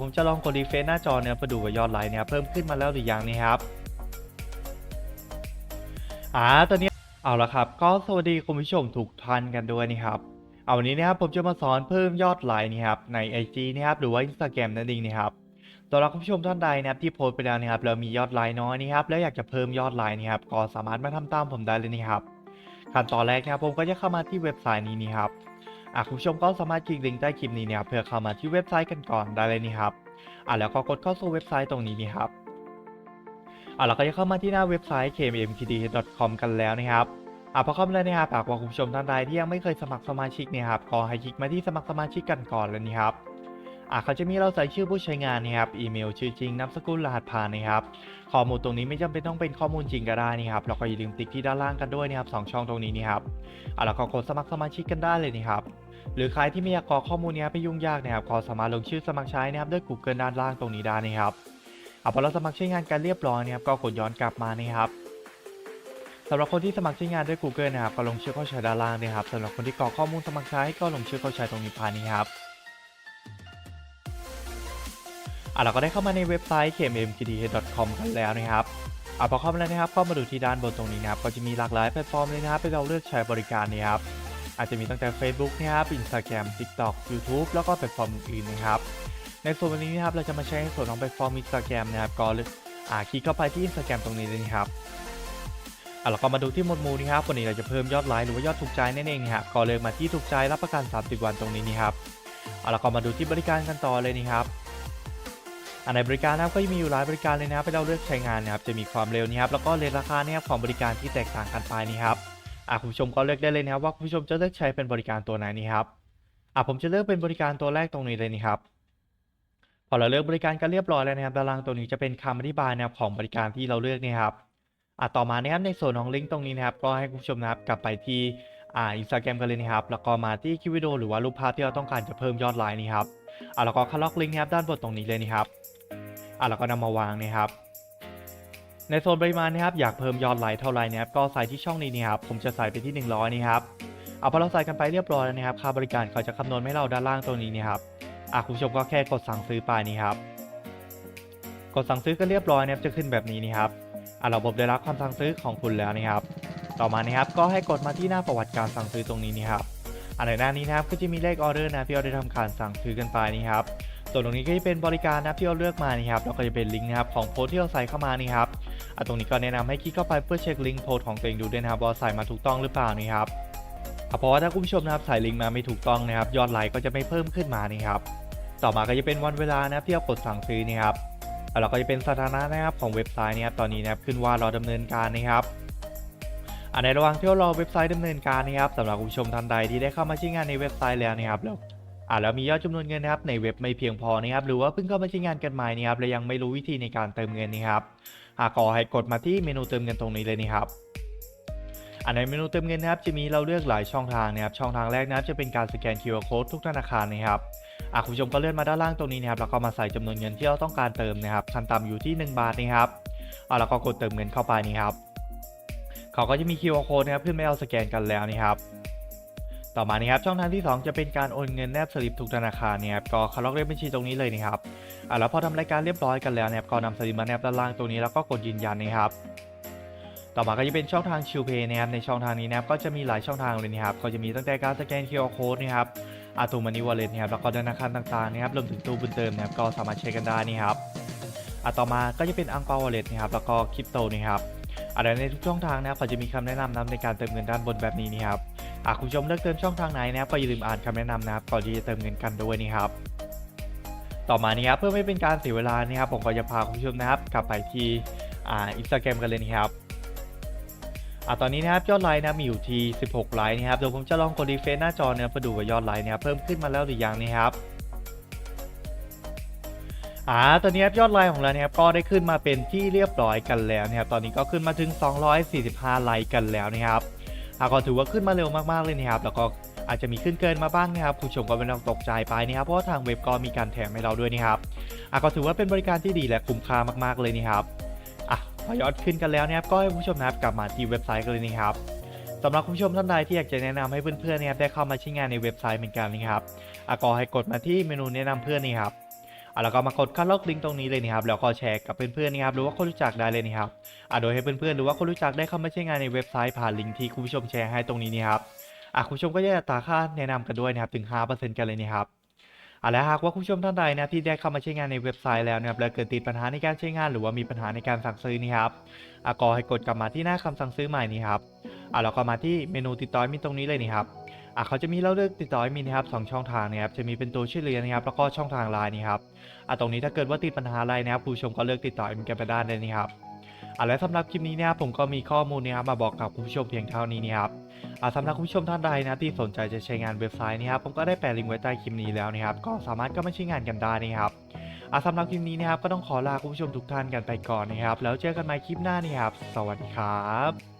ผมจะลองกดรีเฟซหน้าจอเนี่ยมาดูว่ายอดไลค์เนี่ยเพิ่มขึ้นมาแล้วหรือยังนะครับอ่าตอนนี้เอาละครับ ก็สวัสดีคุณผู้ชมทุกท่านกันด้วยนะครับเอาวันนี้นะครับผมจะมาสอนเพิ่มยอดไลค์นะครับใน IG นะครับหรือว่า Instagram นั่นเองนะครับสำหรับคุณผู้ชมท่านใดนะครับที่โพสต์ไปแล้วนะครับแล้วมียอดไลค์น้อยนะครับแล้วอยากจะเพิ่มยอดไลค์นะครับก็สามารถมาทำตามผมได้เลยนะครับขั้นตอนแรกนะครับผมก็จะเข้ามาที่เว็บไซต์นี้นะครับ อะคุณผู้ชมก็สามารถคลิกลิงก์ใต้คลิปนี้เนี่ยเพื่อเข้ามาที่เว็บไซต์กันก่อนได้เลยนี่ครับอะแล้วก็กดเข้าสู่เว็บไซต์ตรงนี้นี่ครับอะเราก็จะเข้ามาที่หน้าเว็บไซต์ kmkd.com กันแล้วนะครับอะพอเข้ามาแล้วนะครับหากว่าคุณผู้ชมท่านใดที่ยังไม่เคยสมัครสมาชิกเนี่ยครับขอให้คลิกมาที่สมัครสมาชิกกันก่อนเลยนี่ครับ อะเขาจะมีเราใส่ชื่อผู้ใช้งานนะครับ อีเมลชื่อจริง นามสกุล รหัสผ่านนะครับ ข้อมูลตรงนี้ไม่จำเป็นต้องเป็นข้อมูลจริงก็ได้นี่ครับ แล้วก็อย่าลืมติ๊กที่ด้านล่างกันด้วยนะครับสองช่องตรงนี้นี่ครับ อะแล้วก็กดสมัครสมาชิกกันได้เลยนี่ครับ หรือใครที่ไม่อยากกรอกข้อมูลเนี้ยไปยุ่งยากนะครับก็สามารถลงชื่อสมัครใช้นะครับด้วย Google ด้านล่างตรงนี้ได้นะครับเอาพอเราสมัครใช้งานกันเรียบร้อยนะครับ ก็กดย้อนกลับมานะครับสำหรับคนที่สมัครใช้งานด้วย Google นะครับ ก็ลงชื่อเข้าใช้ด้านล่างนะครับสำหรับคนที่กรอกข้อมูลสมัครใช้ก็ลงชื่อเข้าใช้ตรงนี้ผ่านนี้ครับ อะเราก็ได้เข้ามาในเว็บไซต์ kmmkd.com กันแล้วนะครับอะพอเข้ามาแล้วนะครับก็มาดูที่ด้านบนตรงนี้นะครับก็จะมีหลากหลายแพลตฟอร์มเลยนะครับให้เราเลือกใช้บริการนะครับอาจจะมีตั้งแต่ Facebook นะครับ Instagram TikTok YouTube แล้วก็แพลตฟอร์มอื่นนะครับ ในส่วนวันนี้นะครับเราจะมาใช้ในส่วนของแพลตฟอร์ม Instagram นะครับก็เลยอ่าคลิกเข้าไปที่ Instagram ตรงนี้เลยนะครับอะเราก็มาดูที่หมวดหมู่นี้ครับวันนี้เราจะเพิ่มยอดไลค์หรือว่ายอดถูกใจนั่นเองนะครับก็เลือกมาที่ถูกใจรับประกัน 30 วันตรงนี้นี่ครับอะเราก็มาดูที่บริการกันต่อเลยนี่ครับ อันในบริการนะครับก็จะมีอยู่หลายบริการเลยนะครับให้เราเลือกใช้งานนะครับจะมีความเร็วนี่ครับแล้วก็เรทราคาเนี่ยของบริการที่แตกต่างกันไปนี่ครับอะคุณผู้ชมก็เลือกได้เลยนะครับว่าคุณผู้ชมจะเลือกใช้เป็นบริการตัวไหนนี่ครับอะผมจะเลือกเป็นบริการตัวแรกตรงนี้เลยนี่ครับพอเราเลือกบริการกันเรียบร้อยแล้วนะครับด้านล่างตรงนี้จะเป็นคำอธิบายนะครับของบริการที่เราเลือกนี่ครับอะต่อมานะครับในส่วนของลิงก์ตรงนี้นะครับก็ให้คุณผู้ชมนะครับกลับไปที่อ่าอินสตาแกรมกันเลยนะครับแล้วก็มาที่คลิปวิดีโอหรือว่ารูปภาพที่เราต้องการจะเพิ่มยอดไลค์นี่ครับอะแล้วก็คัดลอกลิงก์นะครับด้านบนตรงนี้เลยนี่ครับ อะแล้วก็นำมาวางนะครับ ในโซนปริมาณนะครับอยากเพิ่มยอดไลค์เท่าไรนะครับก็ใส่ที่ช่องนี้นี่ครับผมจะใส่ไปที่ 100นี่ครับเอาพอเราใส่กันไปเรียบร้อยแล้วนะครับค่าบริการเขาจะคำนวณให้เราด้านล่างตรงนี้นี่ครับอะคุณผู้ชมก็แค่กดสั่งซื้อไปนี่ครับกดสั่งซื้อก็เรียบร้อยนะครับจะขึ้นแบบนี้นี่ครับอะระบบได้รับคำสั่งซื้อของคุณแล้วนะครับ ต่อมานะครับก็ให้กดมาที่หน้าประวัติการสั่งซื้อตรงนี้นี่ครับอันในหน้านี้นะครับก็จะมีเลขออเดอร์นะที่เราได้ทำการสั่งซื้อกันไปนี่ครับ ส่วนตรงนี้ก็จะเป็นบริการนะที่เราเลือกมานี่ครับแล้วก็จะเป็นลิงก์นะครับของโพสที่เราใส่เข้ามานี่ครับอะตรงนี้ก็แนะนำให้คลิกเข้าไปเพื่อเช็คลิงก์โพสของตัวเองดูด้วยนะครับว่าใส่มาถูกต้องหรือเปล่านี่ครับอะเพราะว่าถ้าคุณผู้ชมนะครับใส่ลิงก์มาไม่ถูกต้องนะครับยอดไลค์ก็จะไม่เพิ่มขึ้นมานี่ครับต่อมาก็จะเป็นวันเวลานะที่เรากดสั่งซื้อนี่ครับแล้วเราก็จะเป็นสถานะนะครับของเว็บไซต์นะครับตอนนี้นะครับขึ้นว่ารอดำเนินการนะครับอะในระหว่างที่เรารอเว็บไซต์ดำเนินการนะครับสำหรับคุณผู้ชมท่านใดที่ได้เข้ามาใช้งานในเว็บไซต์แล้วนะครับแล้ว อะแล้วมียอดจำนวนเงินนะครับในเว็บไม่เพียงพอนะครับหรือว่าเพิ่งเข้ามาใช้งานกันใหม่นะครับและยังไม่รู้วิธีในการเติมเงินนะครับอะก็ให้กดมาที่เมนูเติมเงินตรงนี้เลยนี่ครับอันในเมนูเติมเงินนะครับจะมีเราเลือกหลายช่องทางนะครับช่องทางแรกนะครับจะเป็นการสแกน QR Code ทุกธนาคารนะครับอะคุณผู้ชมก็เลื่อนมาด้านล่างตรงนี้นะครับแล้วก็มาใส่จำนวนเงินที่เราต้องการเติมนะครับขั้นต่ำอยู่ที่ 1 บาทนะครับอะแล้วก็กดเติมเงินเข้าไปนี่ครับเขาก็จะมี QR Code นะครับขึ้นให้เราสแกนกันแล้วนี่ครับ ต่อมานี่ครับช่องทางที่ 2 จะเป็นการโอนเงินแนบสลิปทุกธนาคารเนี่ยครับก็เขาล็อกเลขบัญชีตรงนี้เลยนี่ครับอะแล้วพอทำรายการเรียบร้อยกันแล้วนะครับก็นำสลิปมาแนบด้านล่างตรงนี้แล้วก็กดยืนยันนะครับต่อมาก็จะเป็นช่องทางชิลเพย์นะครับในช่องทางนี้นะครับก็จะมีหลายช่องทางเลยนะครับก็จะมีตั้งแต่การสแกน QR Code นะครับอาตูมานิวอลเล็ตนะครับแล้วก็ธนาคารต่างๆนะครับรวมถึงตู้บุญเติมนะครับก็สามารถใช้กันได้นี่ครับอะต่อมาก็จะเป็นอังเปาวอลเล็ตนะครับแล้วก็คริปโตนะครับอะในทุกช่องทางนะครับก็จะมีคำแนะนำนะในการเติมเงินด้านบนแบบนี้นี่ครับ อะคุณผู้ชมเลือกเติมช่องทางไหนนะครับก็อย่าลืมอ่านคำแนะนำนะครับก่อนที่จะเติมเงินกันด้วยนี่ครับต่อมานี้ครับเพื่อไม่เป็นการเสียเวลานะครับผมก็จะพาคุณผู้ชมนะครับกลับไปที่อ่าอินสตาแกรมกันเลยนะครับอ่าตอนนี้นะครับยอดไลค์นะมีอยู่ที่ 16 ไลค์นะครับเดี๋ยวผมจะลองกดรีเฟซหน้าจอเนี่ยมาดูว่ายอดไลค์เนี่ยเพิ่มขึ้นมาแล้วหรือยังนะครับอ่าตอนนี้ครับยอดไลค์ของเราเนี่ยก็ได้ขึ้นมาเป็นที่เรียบร้อยกันแล้วนะครับตอนนี้ก็ขึ้นมาถึง 245 ไลค์กันแล้วนะครับ อาก็ถือว่าขึ้นมาเร็วมากๆเลยนะครับ แล้วก็อาจจะมีขึ้นเกินมาบ้างนะครับคุณผู้ชมก็ไม่ต้องตกใจไปนะครับเพราะว่าทางเว็บก็มีการแถมให้เราด้วยนะครับอะก็ถือว่าเป็นบริการที่ดีและคุ้มค่ามากๆเลยนี่ครับอะพอยอดขึ้นกันแล้วนะครับก็ให้คุณผู้ชมนะครับกลับมาที่เว็บไซต์กันเลยนี่ครับสำหรับคุณผู้ชมท่านใดที่อยากจะแนะนำให้เพื่อนๆนะครับได้เข้ามาใช้งานในเว็บไซต์เหมือนกันนะครับอะก็ให้กดมาที่เมนูแนะนำเพื่อนนี่ครับ แล้วก็มากดคัดลอกลิงก์ตรงนี้เลยนะครับแล้วก็แชร์กับเพื่อนๆนะครับหรือว่าคนรู้จักได้เลยนะครับอะโดยให้เพื่อนๆหรือว่าคนรู้จักได้เข้ามาใช้งานในเว็บไซต์ผ่านลิงก์ที่คุณผู้ชมแชร์ให้ตรงนี้นะครับอะคุณผู้ชมก็จะอัตาค่าแนะนำกันด้วยนะครับถึง 5%กันเลยนะครับอะและหากว่าคุณผู้ชมท่านใดนะที่ได้เข้ามาใช้งานในเว็บไซต์แล้วนะครับแล้วเกิดติดปัญหาในการใช้งาน หรือว่ามีปัญหาในการสั่งซื้อนี่ครับอะก็ให้กดกลับมาที่หน้าคำสั่งซื้อใหม่นี่ครับอะแล้วก็มาที่เมนูติดต่อมีตรงนี้เลยนี่ครับ อะเขาจะมีเราเลือกติดต่อให้มีนะครับสองช่องทางนะครับจะมีเป็นตัวช่วยเหลือนะครับแล้วก็ช่องทางไลน์นี่ครับอะตรงนี้ถ้าเกิดว่าติดปัญหาอะไรนะครับผู้ชมก็เลือกติดต่อเอ็มกันไปได้เลยนี่ครับอะและสำหรับคลิปนี้นะครับผมก็มีข้อมูลนะครับมาบอกกับคุณผู้ชมเพียงเท่านี้นะครับอะสำหรับคุณผู้ชมท่านใดนะที่สนใจจะใช้งานเว็บไซต์นะครับผมก็ได้แปะลิงก์ไว้ใต้คลิปนี้แล้วนะครับก็สามารถก็มาใช้งานกันได้นะครับอะสำหรับคลิปนี้นะครับก็ต้องขอลาคุณผู้ชมทุกท่านกันไปก่อนนะครับแล้วเจอกันใหม่คลิปหน้านี่ครับสวัสดีครับ